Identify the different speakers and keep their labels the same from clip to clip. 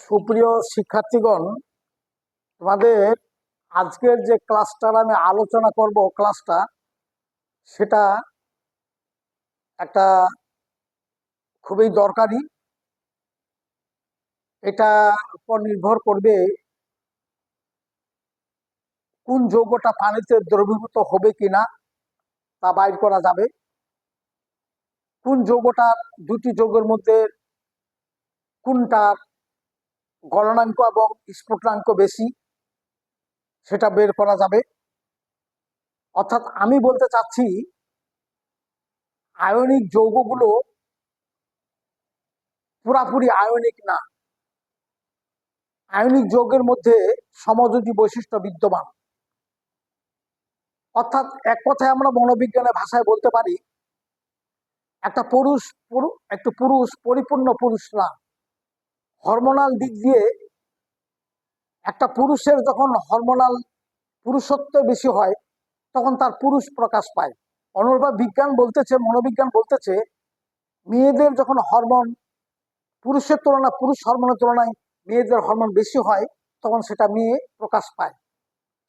Speaker 1: সুপ্রিয় শিক্ষার্থীগণ, তোমাদের আজকের যে ক্লাসটার আমি আলোচনা করব, ক্লাসটা, সেটা একটা খুবই দরকারি। এটা উপর নির্ভর করবে কোন যৌগটা পানিতে দ্রবীভূত হবে কিনা তা বাইর করা যাবে। কোন যৌগটা দুটি যৌগের মধ্যে কোনটার গলনাঙ্ক এবং স্ফুটনাঙ্ক বেশি, সেটা বের করা যাবে। অর্থাৎ আমি বলতে চাচ্ছি, আয়নিক যৌগগুলো পুরাপুরি আয়নিক না। আয়নিক যৌগের মধ্যে সমযোজী বৈশিষ্ট্য বিদ্যমান। অর্থাৎ এক কথায় আমরা মনোবিজ্ঞানের ভাষায় বলতে পারি, একটা পুরুষ পুরু- একটু পুরুষ, পরিপূর্ণ পুরুষ না। হরমোনাল দিক দিয়ে একটা পুরুষের যখন হরমোনাল পুরুষত্ব বেশি হয়, তখন তার পুরুষ প্রকাশ পায়। অনুরূপ বিজ্ঞান বলতেছে, মনোবিজ্ঞান বলতেছে, মেয়েদের যখন হরমোন পুরুষের তুলনায়, পুরুষ হরমোনের তুলনায় মেয়েদের হরমোন বেশি হয়, তখন সেটা মেয়ে প্রকাশ পায়।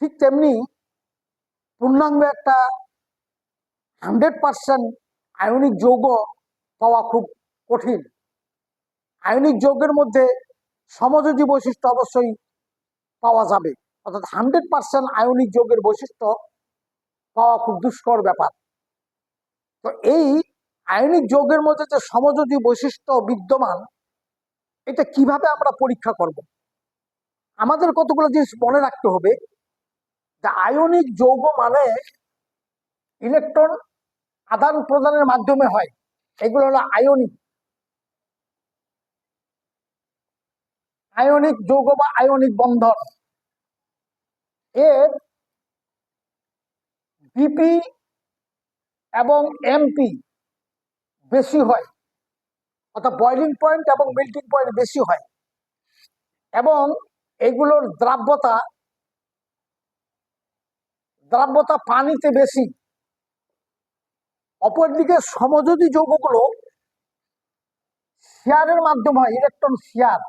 Speaker 1: ঠিক তেমনি পূর্ণাঙ্গ একটা হান্ড্রেড পার্সেন্ট আয়নিক যৌগ পাওয়া খুব কঠিন। আয়নিক যৌগের মধ্যে সমযোজী বৈশিষ্ট্য অবশ্যই পাওয়া যাবে। অর্থাৎ হান্ড্রেড পার্সেন্ট আয়নিক যৌগের বৈশিষ্ট্য পাওয়া খুব দুষ্কর ব্যাপার। তো এই আয়নিক যৌগের মধ্যে যে সমযোজী বৈশিষ্ট্য বিদ্যমান, এটা কীভাবে আমরা পরীক্ষা করব? আমাদের কতগুলো জিনিস মনে রাখতে হবে যে আয়নিক যৌগ মানে ইলেকট্রন আদান প্রদানের মাধ্যমে হয়। এগুলো হলো আয়নিক। আয়নিক যৌগ বা আয়নিক বন্ধন। এর বিপি এবং এমপি বেশি হয়, অর্থাৎ বয়লিং পয়েন্ট এবং মেল্টিং পয়েন্ট বেশি হয়। এবং এগুলোর দ্রাব্যতা দ্রাব্যতা পানিতে বেশি। অপরদিকে সমযোজী যৌগগুলো শেয়ারের মাধ্যমে হয় ইলেকট্রন শেয়ার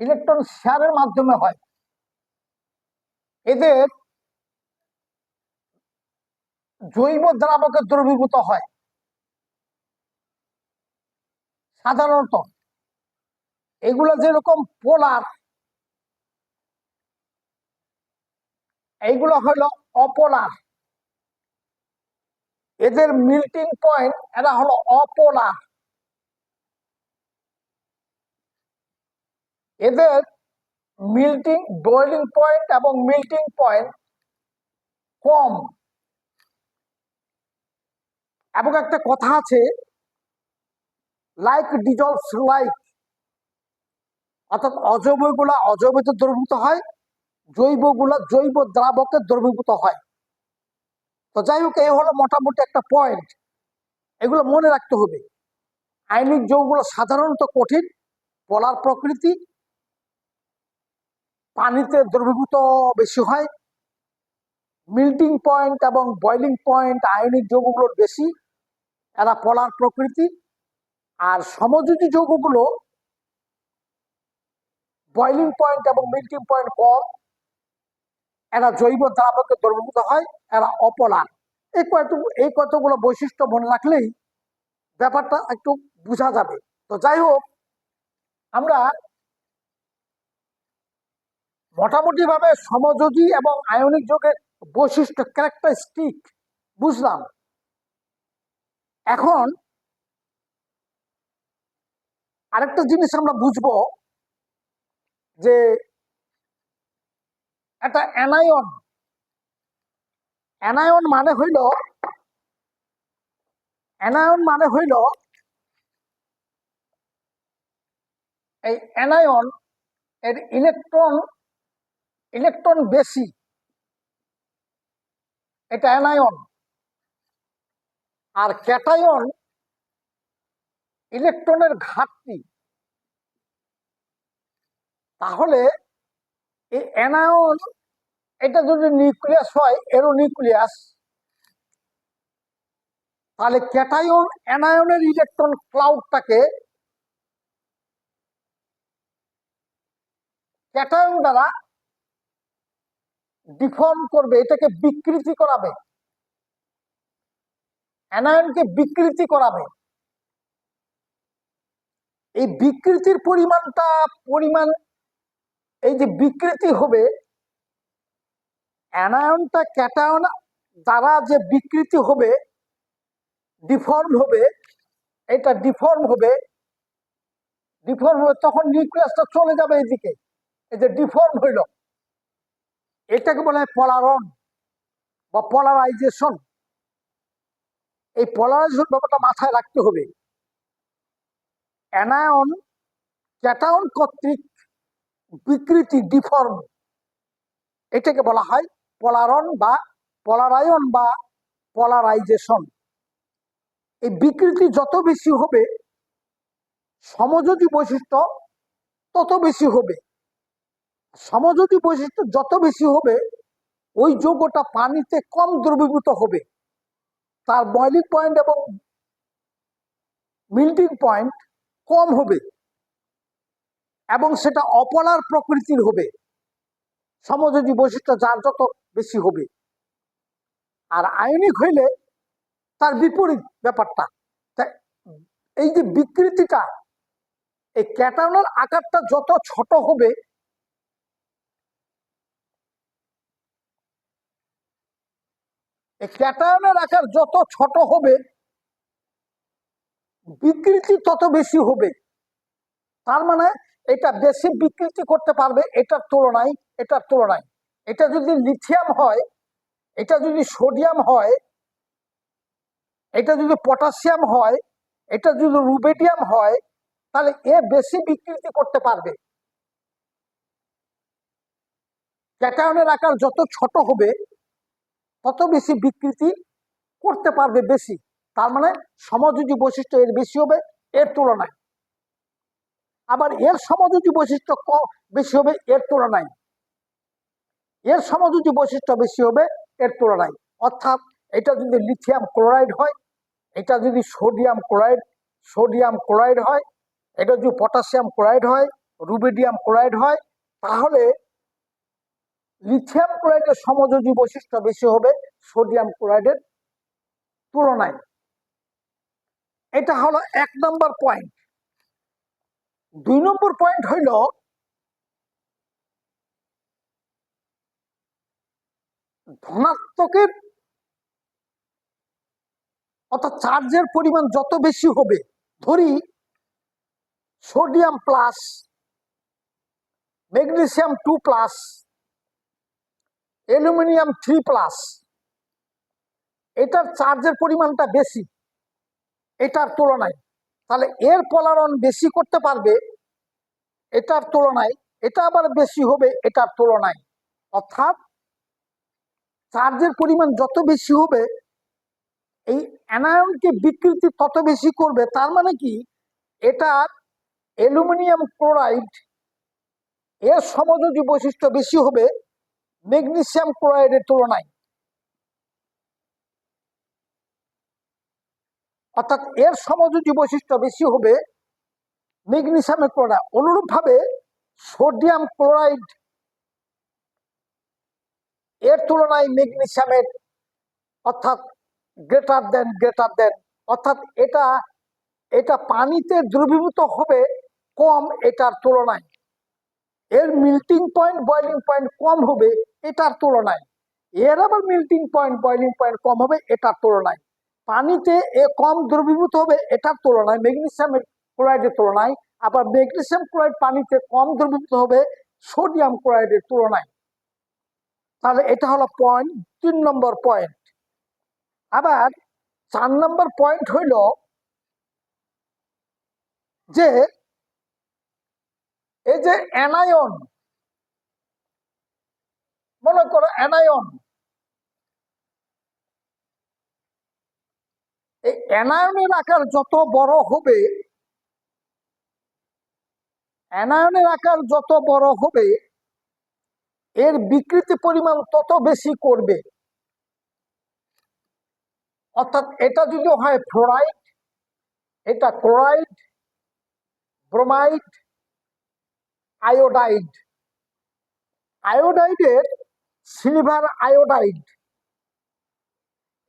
Speaker 1: ইলেকট্রন শেয়ারের মাধ্যমে হয়। এদের জৈব দ্রাবকে দ্রবীভূত হয়। সাধারণত এগুলো যেরকম পোলার, এইগুলো হলো অপোলার। এদের মিল্টিং পয়েন্ট এরা হলো অপোলার। এদের মিল্টিং বয়েলিং পয়েন্ট এবং মিল্টিং পয়েন্ট কম। এবং একটা কথা আছে লাইক ডিজলভস লাইক অর্থাৎ অজৈবগুলা অজৈবতে দ্রবীভূত হয়, জৈবগুলা জৈব দ্রাবকে দ্রবীভূত হয়। তো যাই হোক এই হলো মোটামুটি একটা পয়েন্ট এগুলো মনে রাখতে হবে। আইনিক যৌগগুলো সাধারণত কঠিন বলার প্রকৃতি পানিতে দ্রবীভূত বেশি হয় মিল্টিং পয়েন্ট এবং বয়লিং পয়েন্ট আয়নিক যৌগগুলোর বেশি, এরা পলার প্রকৃতি, আর সমযোজী যৌগগুলো বয়লিং পয়েন্ট এবং মিল্টিং পয়েন্ট কম, এরা জৈব দ্রাবকে দ্রবীভূত হয়, এরা অপলার। এই কয়টুকু এই কতগুলো বৈশিষ্ট্য মনে রাখলেই ব্যাপারটা একটু বোঝা যাবে। তো যাই হোক, আমরা মোটামুটি ভাবে সমযোজী এবং আয়নিক যোগের বৈশিষ্ট্য ক্যারেক্টারিস্টিক বুঝলাম। এখন আরেকটা জিনিস আমরা বুঝব যে একটা অ্যানায়ন অ্যানায়ন মানে হইল অ্যানায়ন মানে হইল এই অ্যানায়ন এর ইলেকট্রন ইলেকট্রন বেশি, এটা অ্যানায়ন আর ক্যাটায়ন ইলেকট্রনের ঘাটতি। তাহলে এই অ্যানায়ন, এটা যদি নিউক্লিয়াস হয়, এরো নিউক্লিয়াস, তাহলে ক্যাটায়ন অ্যানায়নের ইলেকট্রন ক্লাউডটাকে ক্যাটায়ন দ্বারা ডিফর্ম করবে, এটাকে বিকৃতি করাবে। অ্যানায়নকে বিকৃতি করাবে। এই বিকৃতির পরিমাণটা, পরিমাণ, এই যে বিকৃতি হবে, অ্যানায়নটা ক্যাটায়ন দ্বারা যে বিকৃতি হবে ডিফর্ম হবে, এটা ডিফর্ম হবে ডিফর্ম হবে, তখন নিউক্লিয়াসটা চলে যাবে এদিকে এই যে ডিফর্ম হইল। এটাকে বলা হয় পলারন বা পলারাইজেশন এই পলারাইজেশন ব্যাপারটা মাথায় রাখতে হবে। অ্যানায়ন ক্যাটায়ন কর্তৃক বিকৃতি ডিফর্ম এটাকে বলা হয় পলারন বা পলারায়ন বা পলারাইজেশন এই বিকৃতি যত বেশি হবে, সমযোজী বৈশিষ্ট্য তত বেশি হবে। সমযোজী বৈশিষ্ট্য যত বেশি হবে, ওই যৌগটা পানিতে কম দ্রবীভূত হবে। তার বয়লিং পয়েন্ট এবং মিল্টিং পয়েন্ট কম হবে এবং সেটা অপলার প্রকৃতির হবে। সমযোজী বৈশিষ্ট্য যার যত বেশি হবে। আর আয়নিক হইলে তার বিপরীত ব্যাপারটা। এই যে বিকৃতিটা, এই ক্যাটায়নের আকারটা যত ছোট হবে এই ক্যাটায়নের আকার যত ছোট হবে, বিকৃতি তত বেশি হবে। তার মানে এটা বেশি বিকৃতি করতে পারবে এটার তুলনায় এটার তুলনায়। এটা যদি লিথিয়াম হয়, এটা যদি সোডিয়াম হয়, এটা যদি পটাশিয়াম হয়, এটা যদি রুবেডিয়াম হয়, তাহলে এ বেশি বিকৃতি করতে পারবে। ক্যাটায়নের আকার যত ছোট হবে তত বেশি বিকৃতি করতে পারবে বেশি। তার মানে সমযোজী বৈশিষ্ট্য এর বেশি হবে এর তুলনায়। আবার এর সমযোজী বৈশিষ্ট্য বেশি হবে এর তুলনায়। এর সমযোজী বৈশিষ্ট্য বেশি হবে এর তুলনায়। অর্থাৎ এটা যদি লিথিয়াম ক্লোরাইড হয়, এটা যদি সোডিয়াম ক্লোরাইড সোডিয়াম ক্লোরাইড হয়, এটা যদি পটাশিয়াম ক্লোরাইড হয়, রুবিডিয়াম ক্লোরাইড হয়, তাহলে লিথিয়াম ক্লোরাইডের সমযোজী বৈশিষ্ট্য বেশি হবে সোডিয়াম ক্লোরাইডের তুলনায়। এটা হলো এক নম্বর পয়েন্ট দুই নম্বর পয়েন্ট হইল ধনাত্মকের অর্থাৎ চার্জের পরিমাণ যত বেশি হবে, ধরি sodium plus magnesium two plus aluminium three plus. এটার চার্জের পরিমাণটা বেশি। এটার তুলনায়। তাহলে এর পলারন বেশি করতে পারবে, এটার তুলনায়। এটা আবার বেশি হবে, এটার তুলনায়। অর্থাৎ চার্জের পরিমাণ যত বেশি হবে, এই অ্যানায়নকে বিকৃতি তত বেশি করবে। তার মানে কি? এটার অ্যালুমিনিয়াম ক্লোরাইড এর সমযোজী বৈশিষ্ট্য বেশি হবে ম্যাগনেসিয়াম ক্লোরাইডের তুলনায়। অর্থাৎ এর সমযোজী বৈশিষ্ট্য বেশি হবে ম্যাগনেসিয়ামের ক্লোরাইড। অনুরূপভাবে সোডিয়াম ক্লোরাইড এর তুলনায় ম্যাগনেসিয়ামের, অর্থাৎ গ্রেটার দেন গ্রেটার দেন, অর্থাৎ এটা এটা পানিতে দ্রবীভূত হবে কম এটার তুলনায়। এর মিল্টিং পয়েন্ট, বয়লিং পয়েন্ট কম হবে এটার তুলনায়। এর আবার মিল্টিং পয়েন্ট বয়লিং পয়েন্ট কম হবে, এটার তুলনায়। পানিতে এ কম দ্রবীভূত হবে, এটার তুলনায়। ম্যাগনেসিয়ামের ক্লোরাইডের তুলনায়। আবার ম্যাগনেসিয়াম ক্লোরাইড পানিতে কম দ্রবীভূত হবে সোডিয়াম ক্লোরাইডের তুলনায়। তাহলে এটা হলো পয়েন্ট তিন নম্বর পয়েন্ট আবার চার নম্বর পয়েন্ট হইল যে, এই যে অ্যানায়ন মনে করো অ্যানায়ন। এই অ্যানায়নের আকার যত বড় হবে, অ্যানায়নের আকার যত বড় হবে, এর বিকৃতি পরিমাণ তত বেশি করবে। অর্থাৎ এটা যদি হয় ফ্লোরাইড, এটা ক্লোরাইড, ব্রোমাইড, আয়োডাইড। আয়োডাইডের সিলভার আয়োডাইড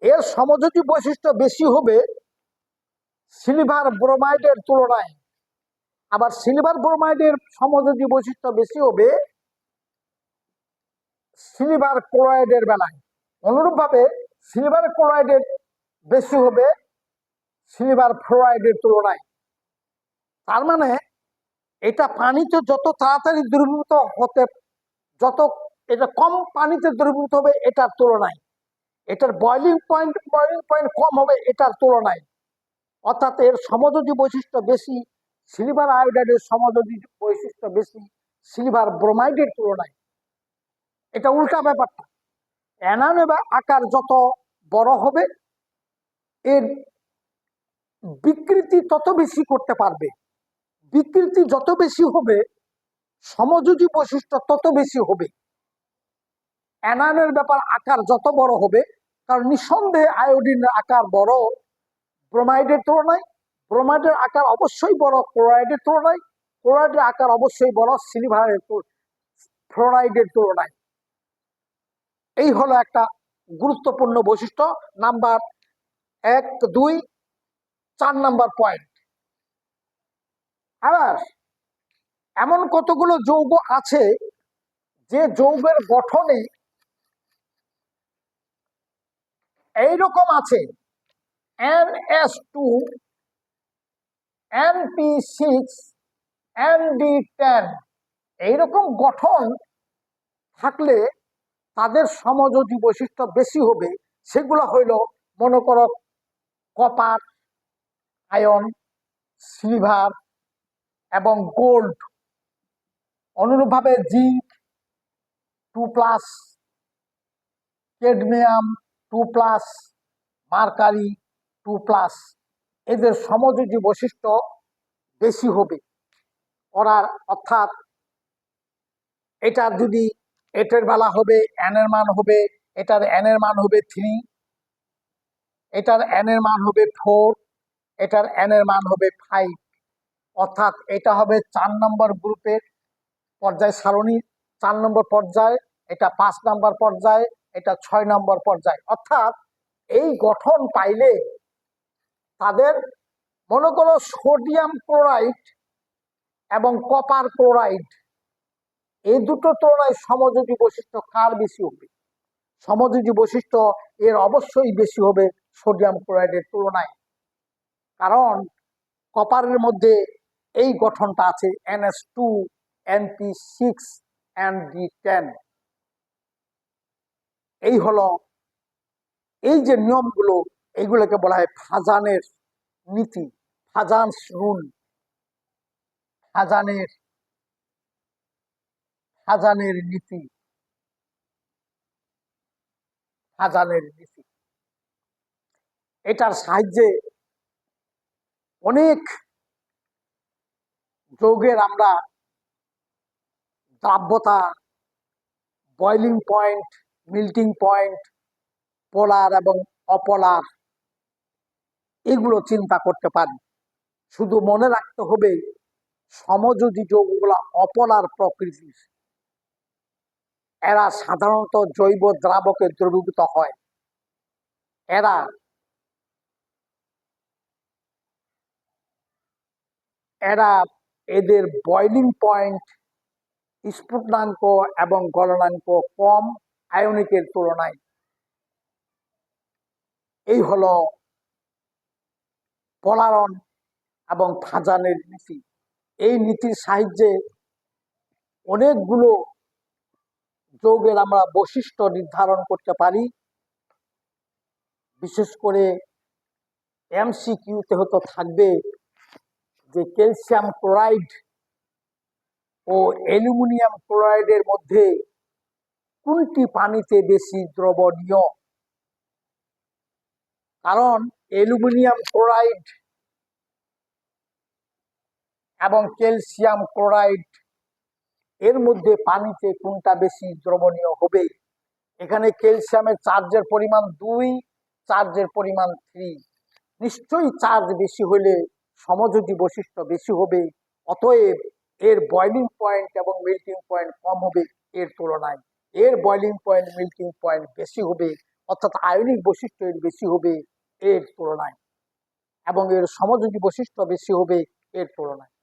Speaker 1: এর সমযোজী বৈশিষ্ট্য বেশি হবে সিলভার ব্রোমাইডের তুলনায়। আবার সিলভার ব্রোমাইডের সমযোজী বৈশিষ্ট্য বেশি হবে সিলভার ক্লোরাইডের বেলায়। অনুরূপভাবে সিলভার ক্লোরাইডের বেশি হবে সিলভার ফ্লোরাইডের তুলনায়। তার মানে এটা পানিতে যত তাড়াতাড়ি দ্রবীভূত হতে, যত এটা কম পানিতে দ্রবীভূত হবে, এটার তুলনায়। এটার বয়লিং পয়েন্ট বয়লিং পয়েন্ট কম হবে, এটার তুলনায়। অর্থাৎ এর সমযোজী বৈশিষ্ট্য বেশি সিলভার আয়োডাইডের সমযোজী বৈশিষ্ট্য বেশি সিলভার ব্রোমাইডের তুলনায়। এটা উল্টা ব্যাপারটা। অ্যানানোভা আকার যত বড় হবে, এর বিকৃতি তত বেশি করতে পারবে। বিকৃতি যত বেশি হবে, সমযোজী বৈশিষ্ট্য তত বেশি হবে। অ্যানায়নের ব্যাপার আকার যত বড় হবে, কারণ নিঃসন্দেহে আয়োডিনের আকার বড়, ব্রোমাইডের তুলনায়, ব্রোমাইডের আকার অবশ্যই বড়, ক্লোরাইডের তুলনায়, ক্লোরাইডের আকার অবশ্যই বড়, সিলভারের ফ্লোরাইডের তুলনায়। এই হলো একটা গুরুত্বপূর্ণ বৈশিষ্ট্য, নাম্বার এক, দুই, চার নাম্বার পয়েন্ট। আবার, এমন কতগুলো যৌগ আছে, যে যৌগের গঠনে এইরকম আছে। N S two, N P six, N D ten, এইরকম গঠন থাকলে তাদের সমযোজী বৈশিষ্ট্য বেশি হবে। সেগুলো হইল মনে করো কপার, আয়ন, সিলভার এবং গোল্ড। অনুরূপভাবে zinc, two plus cadmium two plus mercury two plus এদের সমযোজী বৈশিষ্ট্য বেশি হবে। করার অর্থাৎ এটার যদি এটের বেলা হবে এনের মান হবে, এটার এনের মান হবে থ্রি এটার এনের মান হবে ফোর এটার এনের মান হবে ফাইভ অর্থাৎ এটা হবে চার নম্বর গ্রুপের পর্যায় সারণী, চার নম্বর পর্যায়, এটা পাঁচ নম্বর পর্যায় এটা ছয় নম্বর পর্যায়। অর্থাৎ এই গঠন পাইলে তাদের মনে করো সোডিয়াম ক্লোরাইড এবং কপার ক্লোরাইড এই দুটো তুলনায় সমযোজী বৈশিষ্ট্য কার বেশি হবে? সমযোজী বৈশিষ্ট্য এর অবশ্যই বেশি হবে সোডিয়াম ক্লোরাইডের তুলনায়। কারণ কপারের মধ্যে এই গঠনটা আছে NS two NP six N D ten এই হলো, এই যে নিয়মগুলো, এইগুলোকে বলা হয় ফাজানের নীতি ফাজান্স রুল ফাজানের ফাজানের নীতি ফাজানের নীতি। এটার সাহায্যে অনেক যৌগের আমরা দ্রাব্যতা boiling point melting point polar এবং অপলার এগুলো চিন্তা করতে পারি। শুধু মনে রাখতে হবে, সমযোজী যৌগগুলো অপলার প্রকৃতির। এরা সাধারণত জৈব দ্রাবকে দ্রবীভূত হয়। এরা এরা এদের বয়লিং পয়েন্ট স্ফুটনাঙ্ক এবং গলনাঙ্ক কম আয়নিকের তুলনায়। এই হলো পলারন এবং ফাজানের নীতি। এই নীতির সাহায্যে অনেকগুলো যৌগের আমরা বৈশিষ্ট্য নির্ধারণ করতে পারি। বিশেষ করে এমসিকিউতে হতো থাকবে যে ক্যালসিয়াম ক্লোরাইড ও অ্যালুমিনিয়াম ক্লোরাইডের মধ্যে কোনটি পানিতে বেশি দ্রবণীয়। কারণ অ্যালুমিনিয়াম ক্লোরাইড এবং ক্যালসিয়াম ক্লোরাইড, এর মধ্যে পানিতে কোনটা বেশি দ্রবণীয় হবে? এখানে ক্যালসিয়ামের চার্জের পরিমাণ দুই, চার্জের পরিমাণ থ্রি নিশ্চয়ই চার্জ বেশি হলে সমযোজী বৈশিষ্ট্য বেশি হবে, অতএব এর বয়লিং পয়েন্ট এবং মেল্টিং পয়েন্ট কম হবে এর তুলনায়। এর বয়লিং পয়েন্ট মেল্টিং পয়েন্ট বেশি হবে, অর্থাৎ আয়নিক বৈশিষ্ট্য এর বেশি হবে এর তুলনায়। এবং এর সমযোগী বৈশিষ্ট্য বেশি হবে এর তুলনায়।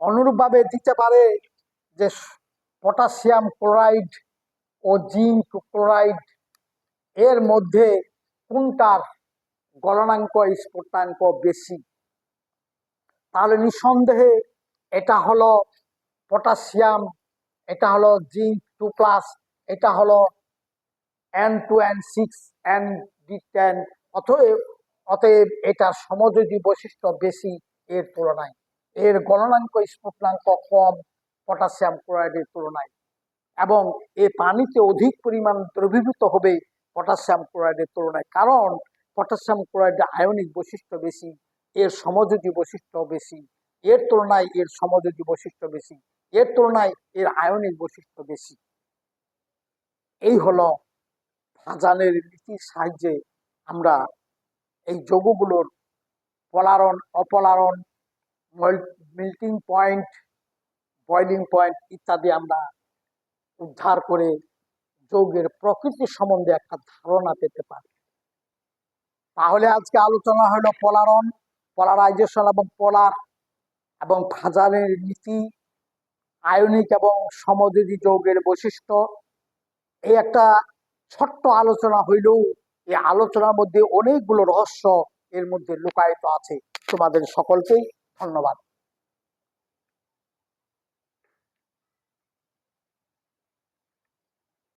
Speaker 1: অনুরূপভাবে দিতে পারে যে পটাশিয়াম ক্লোরাইড ও জিঙ্ক ক্লোরাইড এর মধ্যে কোনটার গলনাঙ্ক, স্ফুটনাঙ্ক বেশি? তাহলে নিঃসন্দেহে এটা হলো পটাশিয়াম এটা হলো জিঙ্ক টু প্লাস এটা হলো N two N six N D ten অতএব অতএব এটার সমযোজী বৈশিষ্ট্য বেশি এর তুলনায়। এর গণনাঙ্ক স্ফুটনাঙ্ক কম, পটাশিয়াম ক্লোরাইডের তুলনায়। এবং এ পানিতে অধিক পরিমাণ দ্রবীভূত হবে পটাশিয়াম ক্লোরাইডের তুলনায়। কারণ পটাশিয়াম ক্লোরাইডের আয়নিক বৈশিষ্ট্য বেশি, এর সমযোজী বৈশিষ্ট্য বেশি, এর তুলনায় এর সমযোজী বৈশিষ্ট্য বেশি, এর তুলনায় এর আয়নিক বৈশিষ্ট্য বেশি। এই হলো ফাজানের নীতির সাহায্যে আমরা এই যৌগগুলোর পলারণ, অপলারণ মেল্টিং পয়েন্ট বয়লিং পয়েন্ট ইত্যাদি আমরা উদ্ধার করে যৌগের প্রকৃতি সম্বন্ধে একটা ধারণা পেতে পারি। তাহলে আজকে আলোচনা হলো পলারণ পলারাইজেশন এবং পলার এবং ফাজানের নীতি আয়নিক এবং সমযোজী যৌগের বৈশিষ্ট্য। এই একটা ছোট্ট আলোচনা হইলেও এই আলোচনার মধ্যে অনেকগুলো রহস্য এর মধ্যে লুকায়িত আছে। তোমাদের সকলকেই ধন্যবাদ।